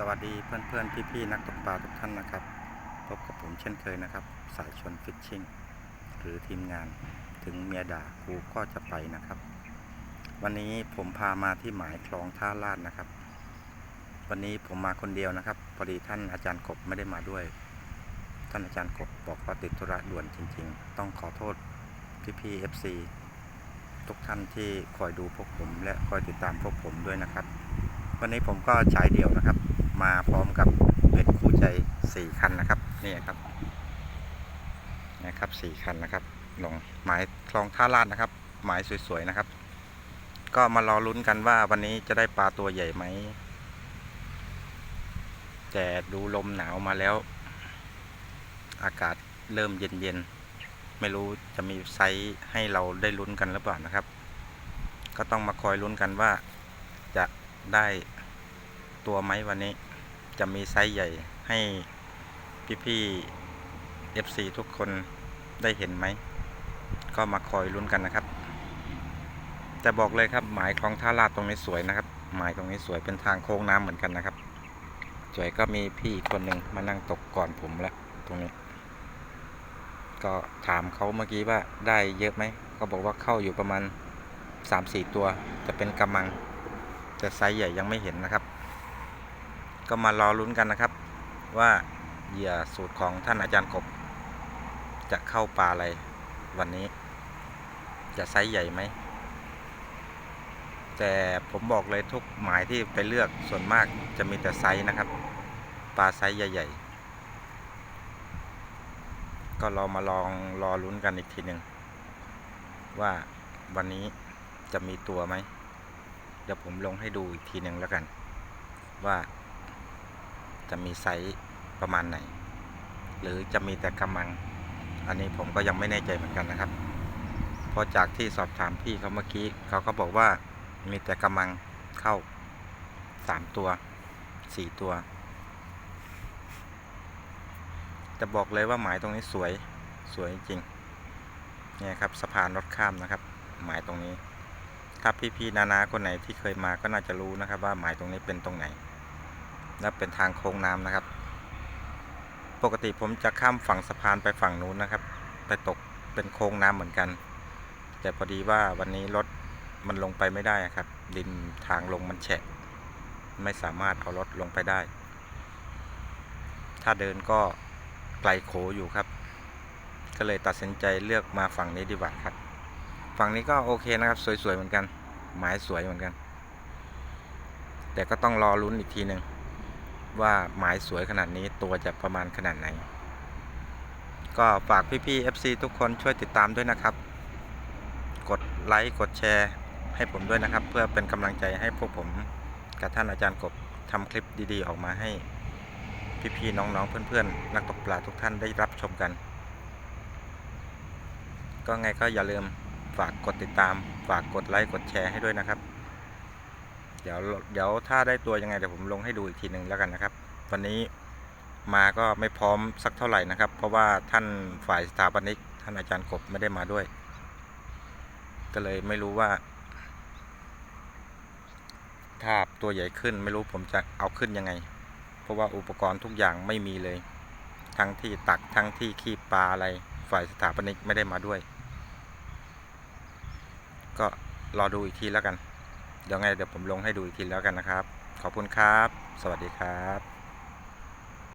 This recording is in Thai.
สวัสดีเพื่อนๆ พี่ๆ นักตกปลาทุกท่านนะครับ พบกับผมเช่นเคยนะครับ สายชนฟิชชิ่งหรือทีมงานถึงเมียด่ากูก็จะไปนะครับ วันนี้ผมพามาที่หมายคลองท่าลาดนะครับ วันนี้ผมมาคนเดียวนะครับ พอดีท่านอาจารย์กบไม่ได้มาด้วย ท่านอาจารย์กบบอกว่าติดธุระด่วนจริง ๆ ต้องขอโทษพี่ๆ FC ทุกท่านที่คอยดูพวกผมและคอยติดตามพวกผมด้วยนะครับวันนี้ผมก็ใช้เดี่ยวนะครับ มาพร้อมกับเป็นคู่ใจสี่คันนะครับนี่ครับนะครับสี่คันนะครับลงหมายคลองท่าลาดนะครับ หมายสวยๆนะครับ ก็มารอลุ้นกันว่าวันนี้จะได้ปลาตัวใหญ่ไหมแต่ดูลมหนาวมาแล้ว อากาศเริ่มเย็นๆ ไม่รู้จะมีไซส์ให้เราได้ลุ้นกันหรือเปล่านะครับ ก็ต้องมาคอยลุ้นกันว่าจะได้ตัวไหมวันนี้ จะมีไซส์ใหญ่ให้พี่ๆ FC ทุกคนได้เห็นไหม ก็มาคอยลุ้นกันนะครับ แต่บอกเลยครับหมายคลองท่าลาดตรงนี้สวยนะครับ หมายตรงนี้สวยเป็นทางโค้งน้ำเหมือนกันนะครับ สวยก็มีพี่คนหนึ่งมานั่งตกก่อนผมแล้วตรงนี้ ก็ถามเขาเมื่อกี้ว่าได้เยอะไหมเขาบอกว่าเข้าอยู่ประมาณ 3-4 ตัว จะเป็นกำมังแต่ไซส์ใหญ่ยังไม่เห็นนะครับ ก็มารอลุ้นกันนะครับ ว่าเหยื่อสูตรของท่านอาจารย์กบ จะเข้าปลาอะไรวันนี้ จะไซส์ใหญ่ไหม แต่ผมบอกเลยทุกหมายที่ไปเลือกส่วนมากจะมีแต่ไซส์นะครับ ปลาไซส์ใหญ่ๆ ก็รอมาลองรอลุ้นกันอีกทีหนึ่งว่าวันนี้จะมีตัวไหม เดี๋ยวผมลงให้ดูอีกทีหนึ่งแล้วกัน ว่า จะมีไซส์ประมาณไหน หรือจะมีแต่กำมัง อันนี้ผมก็ยังไม่แน่ใจเหมือนกันนะครับ เพราะจากที่สอบถามพี่เขาเมื่อกี้เขาก็บอกว่ามีแต่กำมังเข้าสามตัวสี่ตัว จะบอกเลยว่าหมายตรงนี้สวยสวยจริงเนี่ยครับสะพานรถข้ามนะครับ หมายตรงนี้ถ้าพี่ๆนานาคนไหนที่เคยมาก็น่าจะรู้นะครับว่าหมายตรงนี้เป็นตรงไหน และเป็นทางโค้งน้ำนะครับ ปกติผมจะข้ามฝั่งสะพานไปฝั่งนู้นนะครับ ไปตกเป็นโค้งน้ำเหมือนกัน แต่พอดีว่าวันนี้รถมันลงไปไม่ได้ครับ ดินทางลงมันแฉะ ไม่สามารถเอารถลงไปได้ ถ้าเดินก็ไกลโขอยู่ครับ ก็เลยตัดสินใจเลือกมาฝั่งนี้ดีกว่าครับ ฝั่งนี้ก็โอเคนะครับ สวยๆเหมือนกัน หมายสวยเหมือนกัน แต่ก็ต้องรอลุ้นอีกทีหนึ่ง ว่าหมายสวยขนาดนี้ตัวจะประมาณขนาดไหน ก็ฝากพี่ๆ FC ทุกคนช่วยติดตามด้วยนะครับ กดไลค์กดแชร์ให้ผมด้วยนะครับ เพื่อเป็นกำลังใจให้พวกผมกับท่านอาจารย์กบทำคลิปดีๆ ออกมาให้พี่ๆ น้องๆ เพื่อนๆ นักตกปลาทุกท่านได้รับชมกัน ก็ไงก็อย่าลืมฝากกดติดตาม ฝากกดไลค์กดแชร์ให้ด้วยนะครับ ดี๋ยวเดี๋ยวถ้าได้ตัวยังไงเดี๋ยวผมลงให้ดูอีกทีหนึ่งแล้วกันนะครับวันนี้มาก็ไม่พร้อมสักเท่าไหร่นะครับ เพราะว่าท่านฝ่ายสถาปนิกท่านอาจารย์กบไม่ได้มาด้วย ก็เลยไม่รู้ว่าถ้าตัวใหญ่ขึ้นไม่รู้ผมจะเอาขึ้นยังไง เพราะว่าอุปกรณ์ทุกอย่างไม่มีเลย ทั้งที่ตักทั้งที่คีบปลาอะไร ฝ่ายสถาปนิกไม่ได้มาด้วย ก็รอดูอีกทีแล้วกัน เดี๋ยวไงเดี๋ยวผมลงให้ดูอีกทีแล้วกันนะครับ ขอบคุณครับ สวัสดีครับ